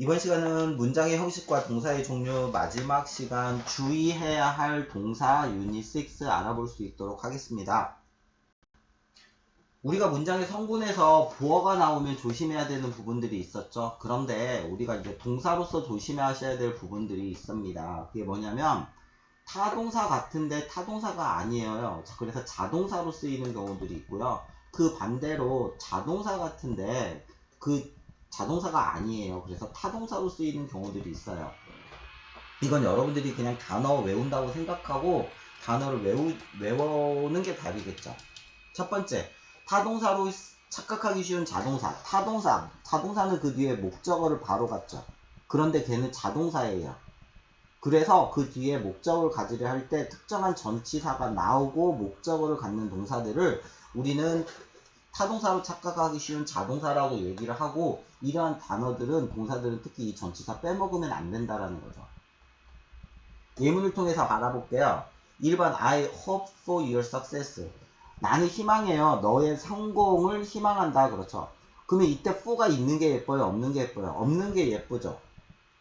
이번 시간은 문장의 형식과 동사의 종류 마지막 시간 주의해야 할 동사 유닛 6 알아볼 수 있도록 하겠습니다. 우리가 문장의 성분에서 보어가 나오면 조심해야 되는 부분들이 있었죠. 그런데 우리가 이제 동사로서 조심하셔야 될 부분들이 있습니다. 그게 뭐냐면 타동사 같은데 타동사가 아니에요. 자, 그래서 자동사로 쓰이는 경우들이 있고요. 그 반대로 자동사 같은데 그 자동사가 아니에요. 그래서 타동사로 쓰이는 경우들이 있어요. 이건 여러분들이 그냥 단어 외운다고 생각하고 단어를 외우, 외우는 게 답이겠죠. 첫 번째, 타동사로 착각하기 쉬운 자동사. 타동사. 자동사는 그 뒤에 목적어를 바로 갖죠. 그런데 걔는 자동사예요. 그래서 그 뒤에 목적어를 가지려 할 때 특정한 전치사가 나오고 목적어를 갖는 동사들을 우리는 타동사로 착각하기 쉬운 자동사라고 얘기를 하고 이러한 단어들은 동사들은 특히 이 전치사 빼먹으면 안 된다라는 거죠. 예문을 통해서 알아볼게요. 1번 I hope for your success. 나는 희망해요. 너의 성공을 희망한다. 그렇죠. 그러면 이때 for가 있는 게 예뻐요? 없는 게 예뻐요? 없는 게 예쁘죠.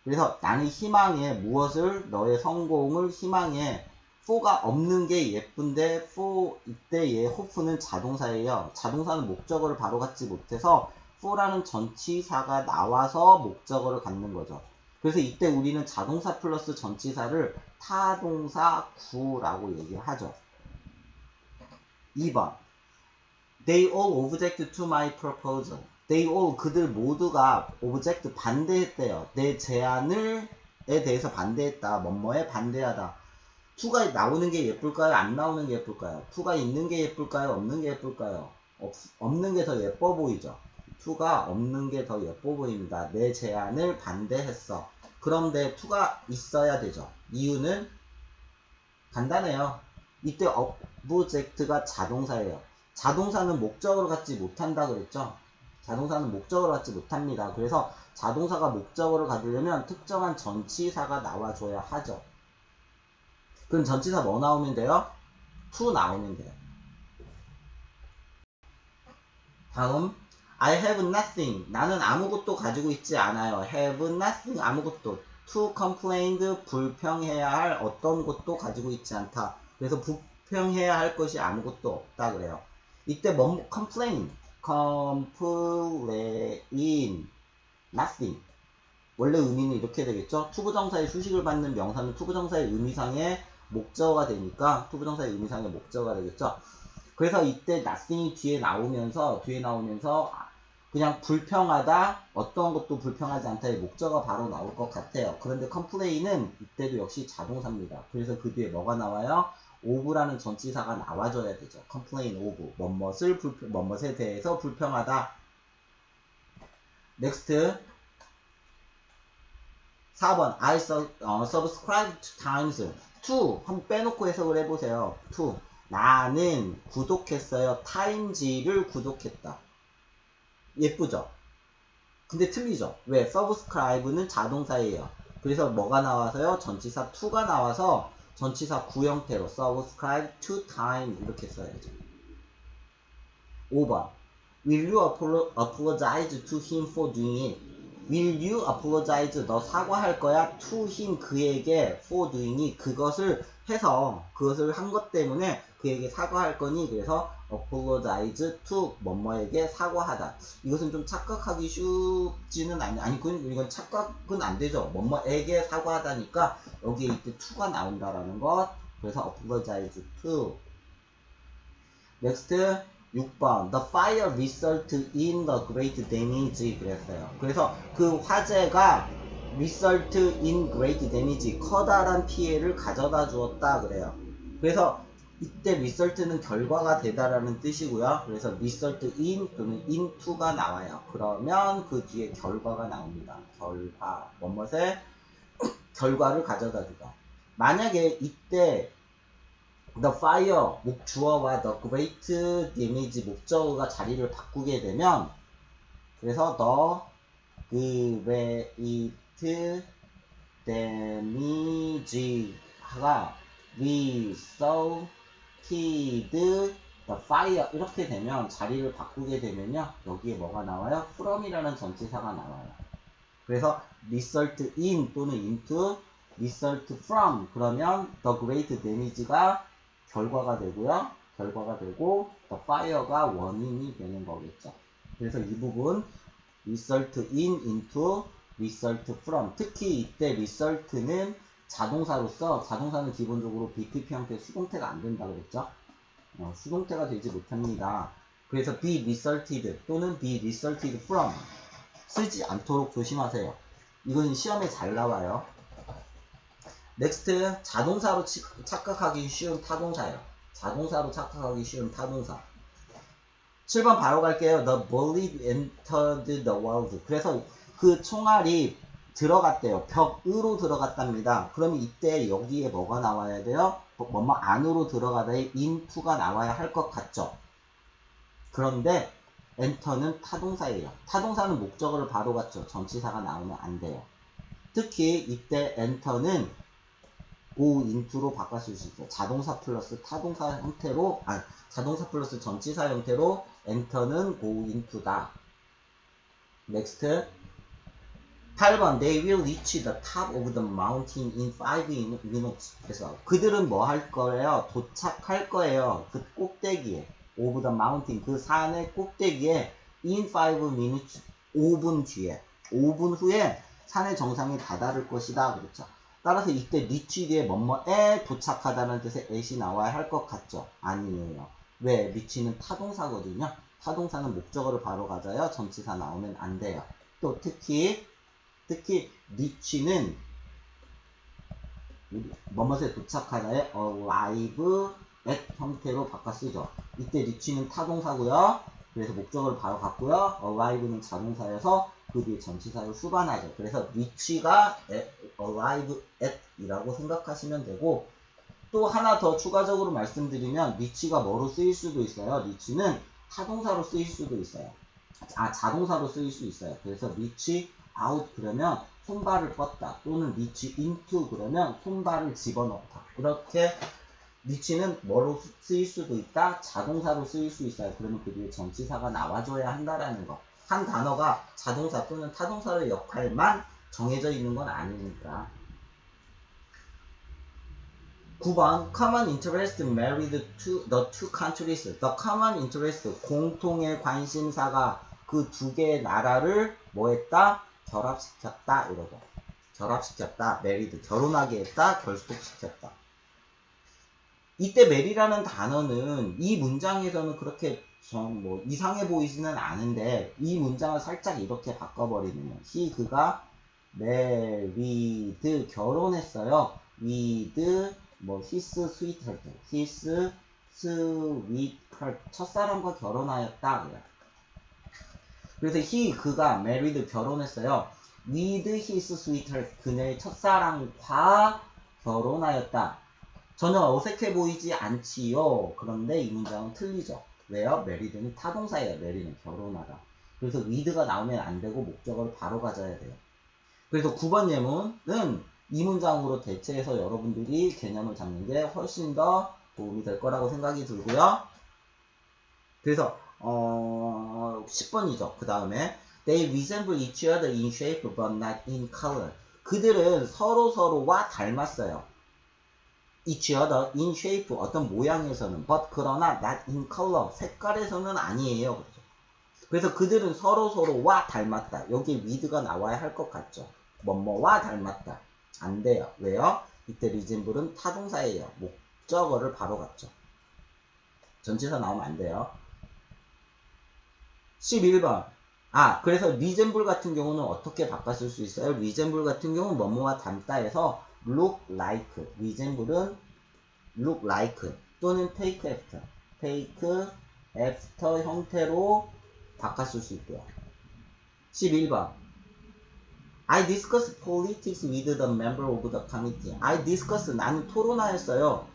그래서 나는 희망해. 무엇을? 너의 성공을 희망해. for가 없는 게 예쁜데 for 이때 얘 hope는 자동사예요. 자동사는 목적어를 바로 갖지 못해서 for라는 전치사가 나와서 목적어를 갖는 거죠. 그래서 이때 우리는 자동사 플러스 전치사를 타동사 구라고 얘기하죠. 2번 They all object to my proposal. They all 그들 모두가 object 반대했대요. 내 제안을 에 대해서 반대했다. 뭐뭐에 반대하다. 투가 나오는 게 예쁠까요? 안 나오는 게 예쁠까요? 투가 있는 게 예쁠까요? 없는 게 예쁠까요? 없, 없는 게 더 예뻐 보이죠? 투가 없는 게 더 예뻐 보입니다. 내 제안을 반대했어. 그런데 투가 있어야 되죠. 이유는 간단해요. 이때 object가 자동사예요. 자동사는 목적으로 갖지 못한다 그랬죠? 자동사는 목적으로 갖지 못합니다. 그래서 자동사가 목적어를 가지려면 특정한 전치사가 나와줘야 하죠. 그럼 전치사 뭐 나오면 돼요? to 나오면 돼요. 다음 I have nothing. 나는 아무것도 가지고 있지 않아요. have nothing. 아무것도. to complain. 불평해야 할 어떤 것도 가지고 있지 않다. 그래서 불평해야 할 것이 아무것도 없다 그래요. 이때 뭐 complain. complain. nothing. 원래 의미는 이렇게 되겠죠. 투부정사의 수식을 받는 명사는 투부정사의 의미상의 목적어가 되니까 투부정사의 의미상의 목적어가 되겠죠. 그래서 이때 nothing이 뒤에 나오면서 뒤에 나오면서 그냥 불평하다 어떤 것도 불평하지 않다의 목적어가 바로 나올 것 같아요. 그런데 complain은 이때도 역시 자동사입니다. 그래서 그 뒤에 뭐가 나와요? of라는 전치사가 나와줘야 되죠. complain of 뭐뭇을 불평, 뭐뭇에 대해서 불평하다. next 4번 I su, 어, subscribe to times to 한번 빼놓고 해석을 해보세요. to 나는 구독했어요. times를 구독했다. 예쁘죠? 근데 틀리죠? 왜? subscribe는 자동사예요. 그래서 뭐가 나와서요? 전치사 to가 나와서 전치사 구형태로 subscribe to time 이렇게 써야죠. 5번 Will you apologize to him for doing it? Will you apologize? 너 사과할 거야? To him 그에게 for doing it 그것을 해서 그것을 한 것 때문에 그에게 사과할 거니 그래서 apologize to 뭐뭐에게 사과하다. 이것은 좀 착각하기 쉽지는 않 아니 그건 이건 착각은 안 되죠. 뭐뭐에게 사과하다니까 여기에 이때 to가 나온다라는 것. 그래서 apologize to. next 6번 The fire result in the great damage 그랬어요. 그래서 그 화재가 result in great damage 커다란 피해를 가져다 주었다 그래요. 그래서 이때 result는 결과가 되다라는 뜻이고요. 그래서 result in 또는 into가 나와요. 그러면 그 뒤에 결과가 나옵니다. 결과 뭐뭇에 결과를 가져다 주다. 만약에 이때 the fire 목 주어와 the great damage 목적어가 자리를 바꾸게 되면 그래서 the great damage가 resulted the fire 이렇게 되면 자리를 바꾸게 되면요 여기에 뭐가 나와요? from이라는 전치사가 나와요. 그래서 result in 또는 into, result from 그러면 the great damage가 결과가 되고요. 결과가 되고 the fire가 원인이 되는 거겠죠. 그래서 이 부분 result in, into, result from 특히 이때 result는 자동사로서 자동사는 기본적으로 BPP 형태 수동태가 안 된다고 그랬죠. 어, 수동태가 되지 못합니다. 그래서 be resulted 또는 be resulted from 쓰지 않도록 조심하세요. 이건 시험에 잘 나와요. 넥스트 자동사로 치- 착각하기 쉬운 타동사예요. 자동사로 착각하기 쉬운 타동사. 7번 바로 갈게요. The bullet entered the world. 그래서 그 총알이 들어갔대요. 벽으로 들어갔답니다. 그러면 이때 여기에 뭐가 나와야 돼요? 뭐뭐 안으로 들어가다에 into가 나와야 할 것 같죠. 그런데 enter는 타동사예요. 타동사는 목적어를 바로 갖죠. 전치사가 나오면 안 돼요. 특히 이때 enter는 go into로 바꿔 쓸 수 있어요. 자동사 플러스 타동사 형태로, 아, 자동사 플러스 전치사 형태로 enter는 go into다. next. 8번 They will reach the top of the mountain in 5 minutes. 그래서 그들은 뭐 할 거예요? 도착할 거예요. 그 꼭대기에. of the mountain. 그 산의 꼭대기에 in 5 minutes. 5분 뒤에. 5분 후에 산의 정상에 다다를 것이다. 그렇죠. 따라서 이때 reach 뒤에 뭐뭐에 도착하다는 뜻의 at이 나와야 할 것 같죠? 아니에요. 왜? reach는 타동사거든요. 타동사는 목적어를 바로 가져야 전치사 나오면 안 돼요. 또 특히 특히 reach는 뭐뭐에 도착하다의 arrive at 형태로 바꿔 쓰죠. 이때 reach는 타동사고요. 그래서 목적어를 바로 갖고요. arrive는 자동사여서 그 뒤에 전치사를 수반하죠. 그래서 reach가 at, arrive at 이라고 생각하시면 되고 또 하나 더 추가적으로 말씀드리면 reach가 뭐로 쓰일 수도 있어요. reach는 타동사로 쓰일 수도 있어요. 아 자동사로 쓰일 수 있어요. 그래서 reach out 그러면 손발을 뻗다 또는 reach into 그러면 손발을 집어넣다. 그렇게 reach는 뭐로 쓰일 수도 있다? 자동사로 쓰일 수 있어요. 그러면 그 뒤에 전치사가 나와줘야 한다라는 거. 한 단어가 자동사 또는 타동사의 역할만 정해져 있는 건 아니니까 9번 common interest married to the two countries. The common interest 공통의 관심사가 그 두 개의 나라를 뭐 했다? 결합시켰다 이거죠. 결합시켰다. 메리드 결혼하게 했다. 결속시켰다. 이때 메리라는 단어는 이 문장에서는 그렇게 좀뭐 이상해 보이지는 않은데 이 문장을 살짝 이렇게 바꿔버리면 히 그가 메리드 결혼했어요. with 뭐 his sweetheart, 첫사람과 결혼하였다. 그래요. 그래서 he 그가 married 결혼했어요. with his sweetheart 그녀의 첫사랑과 결혼하였다. 전혀 어색해 보이지 않지요. 그런데 이 문장은 틀리죠. 왜요? married는 타동사예요. marry는 결혼하다. 그래서 with가 나오면 안 되고 목적어를 바로 가져야 돼요. 그래서 9번 예문은 이 문장으로 대체해서 여러분들이 개념을 잡는 게 훨씬 더 도움이 될 거라고 생각이 들고요. 그래서 어, 10번이죠. 그 다음에 They resemble each other in shape but not in color. 그들은 서로 서로와 닮았어요. each other in shape 어떤 모양에서는 but 그러나 not in color 색깔에서는 아니에요. 그렇죠? 그래서 그들은 서로 서로와 닮았다. 여기 with가 나와야 할 것 같죠. 뭐뭐와 닮았다. 안 돼요. 왜요? 이때 resemble은 타동사예요. 목적어를 바로 갖죠. 전치사 나오면 안 돼요. 11번. 아, 그래서 resemble 같은 경우는 어떻게 바꿨을 수 있어요? resemble 같은 경우는 뭐뭐와 닮다해서 look like. resemble은 look like 또는 take after. take after 형태로 바꿨을 수 있고요. 11번. I discuss politics with the member of the committee. I discuss 나는 토론하였어요.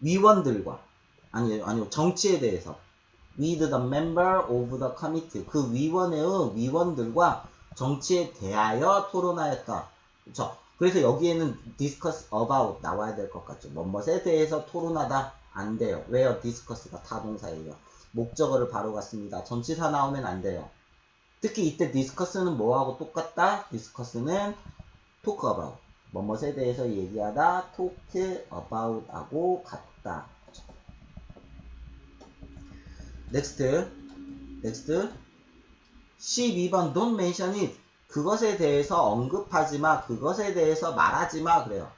위원들과 아니요 아니요 정치에 대해서 with the member of the committee 그 위원회의 위원들과 정치에 대하여 토론하였다. 그렇죠? 그래서 여기에는 discuss about 나와야 될 것 같죠. 뭐뭐에 대해서 토론하다 안 돼요. 왜요? discuss가 타동사예요. 목적어를 바로 갖습니다. 전치사 나오면 안 돼요. 특히 이때 discuss는 뭐하고 똑같다? discuss는 talk about. 뭐뭐에 대해서 얘기하다 talk about 하고 같다. Next. next. 12번 don't mention it. 그것에 대해서 언급하지 마. 그것에 대해서 말하지 마. 그래요.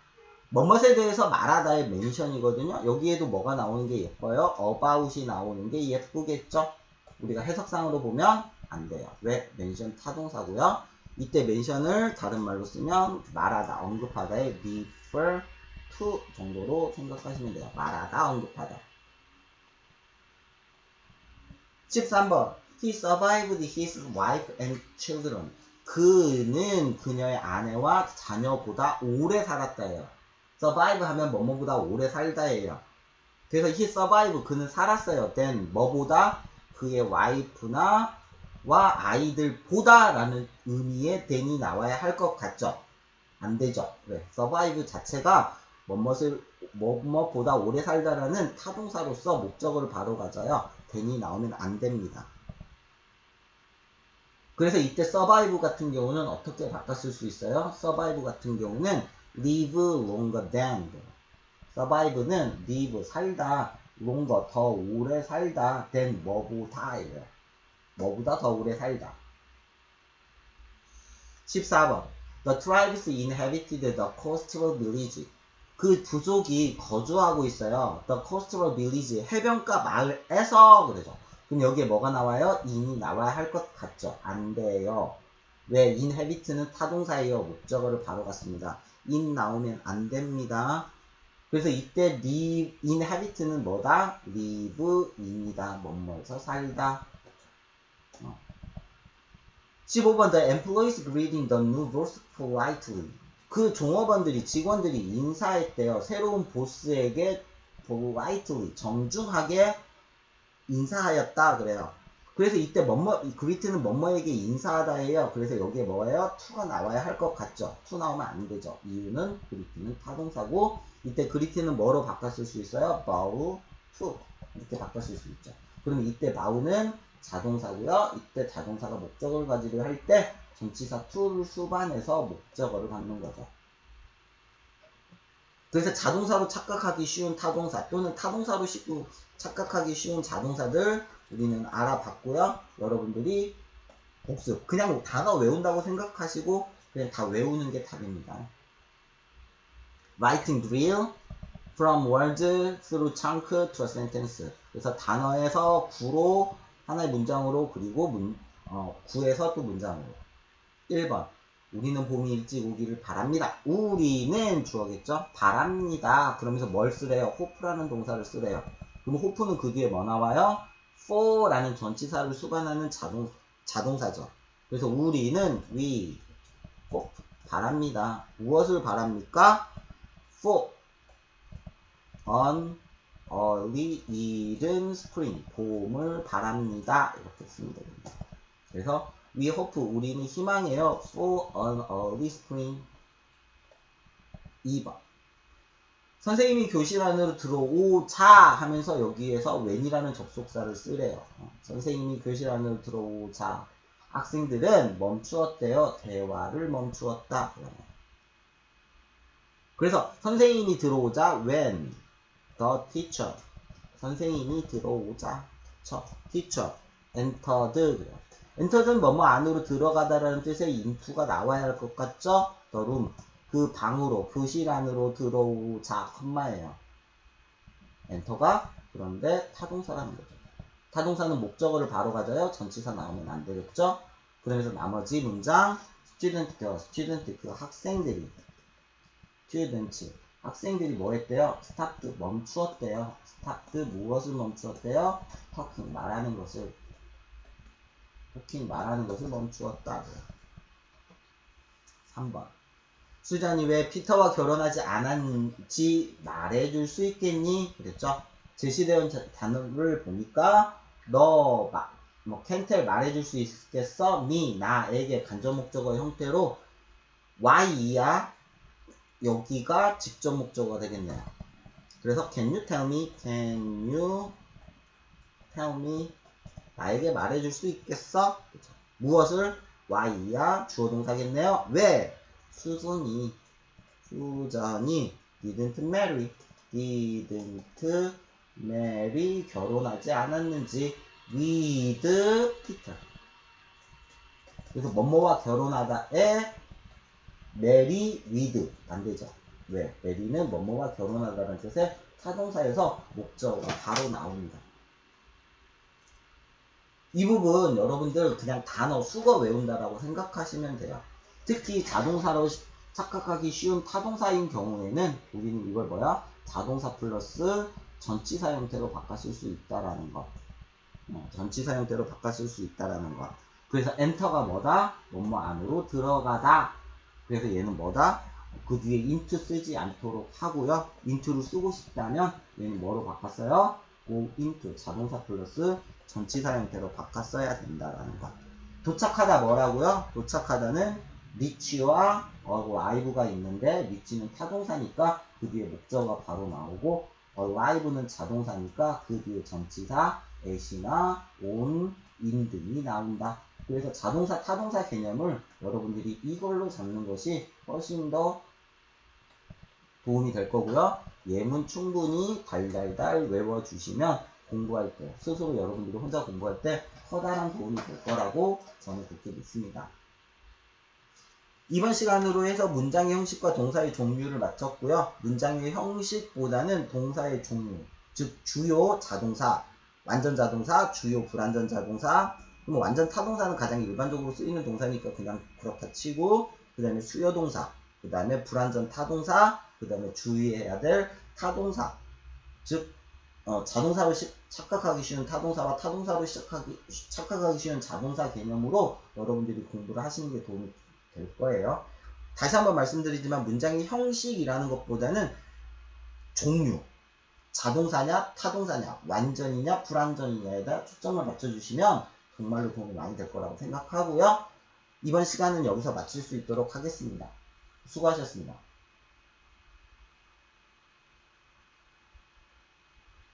뭐뭇에 대해서 말하다의 멘션이거든요. 여기에도 뭐가 나오는 게 예뻐요? about이 나오는 게 예쁘겠죠? 우리가 해석상으로 보면 안 돼요. 왜? 멘션 타동사고요. 이때 멘션을 다른 말로 쓰면 말하다, 언급하다의 refer to 정도로 생각하시면 돼요. 말하다, 언급하다. 13번 He survived his wife and children. 그는 그녀의 아내와 자녀보다 오래 살았다예요. survive 하면 뭐뭐보다 오래 살다예요. 그래서 he survive 그는 살았어요. then 뭐보다 그의 와이프나 와 아이들보다 라는 의미의 then이 나와야 할 것 같죠. 안 되죠. 왜? survive 자체가 뭐뭐보다 오래 살다라는 타동사로서 목적어를 바로 가져요. Then이 나오면 안 됩니다. 그래서 이때 survive 같은 경우는 어떻게 바꿨을 수 있어요? survive 같은 경우는 live longer than survive는 live 살다 longer 더 오래 살다 than 뭐보다예요. 뭐보다 더 오래 살다. 14번 The tribes inhabited the coastal village. 그 부족이 거주하고 있어요. The coastal village 해변가 마을에서 그러죠. 그럼 여기에 뭐가 나와요? in이 나와야 할 것 같죠? 안 돼요. 왜? inhabit는 타동사예요. 목적어를 바로 갔습니다. in 나오면 안 됩니다. 그래서 이때 live, inhabit는 뭐다? live in이다. 뭐뭐에서 살다. 어. 15번 The employees greeting the new boss politely. 그 종업원들이 직원들이 인사했대요. 새로운 보스에게 politely 정중하게 인사하였다 그래요. 그래서 이때 뭐뭐 그리트는 뭐뭐에게 인사하다예요. 그래서 여기에 뭐예요? 투가 나와야 할 것 같죠. 투 나오면 안 되죠. 이유는 그리트는 타동사고 이때 그리트는 뭐로 바꿨을 수 있어요? 바우 투 이렇게 바꿨을 수 있죠. 그럼 이때 바우는 자동사고요. 이때 자동사가 목적어를 가지려 할 때 전치사 투를 수반해서 목적어를 갖는 거죠. 그래서 자동사로 착각하기 쉬운 타동사 또는 타동사로 쉽고 착각하기 쉬운 자동사들 우리는 알아봤고요. 여러분들이 복습 그냥 단어 외운다고 생각하시고 그냥 다 외우는 게 답입니다. Writing drill from words through chunk to a sentence. 그래서 단어에서 구로 하나의 문장으로 그리고 문, 어, 구에서 또 문장으로. 1번 우리는 봄이 일찍 오기를 바랍니다. 우리는 주어겠죠? 바랍니다. 그러면서 뭘 쓰래요? 호프라는 동사를 쓰래요. 그럼 호프는 그 뒤에 뭐 나와요? for라는 전치사를 수반하는 자동, 자동사죠. 그래서 우리는 we hope 바랍니다. 무엇을 바랍니까? for on early 이른 spring 봄을 바랍니다. 이렇게 쓰면 됩니다. 그래서 we hope 우리는 희망해요. for an early spring 2번 선생님이 교실 안으로 들어오자 하면서 여기에서 when이라는 접속사를 쓰래요. 어, 선생님이 교실 안으로 들어오자 학생들은 멈추었대요. 대화를 멈추었다. 그래서 선생님이 들어오자 when the teacher 선생님이 들어오자 저 teacher entered entered는 뭐뭐 안으로 들어가다라는 뜻의 into가 나와야 할 것 같죠? the room 그 방으로 교실 안으로 들어오자 컴마예요. 엔터가 그런데 타동사라는 거죠. 타동사는 목적어를 바로 가져요. 전치사 나오면 안 되겠죠? 그러면서 나머지 문장 student, student 그 학생들이 students 학생들이 뭐 했대요? stopped 멈추었대요. stopped 무엇을 멈추었대요? talking 말하는 것을 talking 말하는 것을 멈추었다. 3번 수잔이 왜 피터와 결혼하지 않았는지 말해줄 수 있겠니? 그랬죠? 제시되어 단어를 보니까 너, 뭐, 캔텔 말해줄 수 있겠어? 미, 나에게 간접 목적어 형태로 why야 여기가 직접 목적어가 되겠네요. 그래서 can you tell me, can you tell me 나에게 말해줄 수 있겠어? 그쵸? 무엇을? Y야 주어 동사겠네요. 왜? 수순이 수전이 didn't marry didn't marry 결혼하지 않았는지 with Peter 그래서 뭐뭐와 결혼하다에 marry with 안 되죠. 왜? mary는 뭐뭐와 결혼하다라는 뜻의 타동사에서 목적어가 바로 나옵니다. 이 부분 여러분들 그냥 단어 수거 외운다라고 생각하시면 돼요. 특히 자동사로 시- 착각하기 쉬운 타동사인 경우에는 우리는 이걸 뭐야? 자동사 플러스 전치사 형태로 바꿨을 수 있다라는 거. 어, 전치사 형태로 바꿨을 수 있다라는 거. 그래서 엔터가 뭐다? 뭐뭐 안으로 들어가다. 그래서 얘는 뭐다? 그 뒤에 into 쓰지 않도록 하고요. into를 쓰고 싶다면 얘는 뭐로 바꿨어요? go into 자동사 플러스 전치사 형태로 바꿨어야 된다라는 것. 도착하다 뭐라고요? 도착하다는 reach와 arrive가 있는데 reach는 타동사니까 그 뒤에 목적어가 바로 나오고 arrive는 자동사니까 그 뒤에 전치사 at이나 on, in 등이 나온다. 그래서 자동사, 타동사 개념을 여러분들이 이걸로 잡는 것이 훨씬 더 도움이 될 거고요. 예문 충분히 달달달 외워주시면 공부할 때, 스스로 여러분들이 혼자 공부할 때 커다란 도움이 될 거라고 저는 그렇게 믿습니다. 이번 시간으로 해서 문장의 형식과 동사의 종류를 마쳤고요. 문장의 형식보다는 동사의 종류, 즉 주요 자동사, 완전 자동사, 주요 불완전 자동사, 그럼 완전 타동사는 가장 일반적으로 쓰이는 동사니까 그냥 그렇다 치고 그 다음에 수요 동사, 그 다음에 불완전 타동사, 그 다음에 주의해야 될 타동사, 즉 어, 자동사로 시- 착각하기 쉬운 타동사와 타동사로 시작하기, 착각하기 쉬운 자동사 개념으로 여러분들이 공부를 하시는 게 도움이 될 거예요. 다시 한번 말씀드리지만 문장의 형식이라는 것보다는 종류, 자동사냐, 타동사냐, 완전이냐, 불완전이냐에다 초점을 맞춰주시면 정말로 도움이 많이 될 거라고 생각하고요. 이번 시간은 여기서 마칠 수 있도록 하겠습니다. 수고하셨습니다.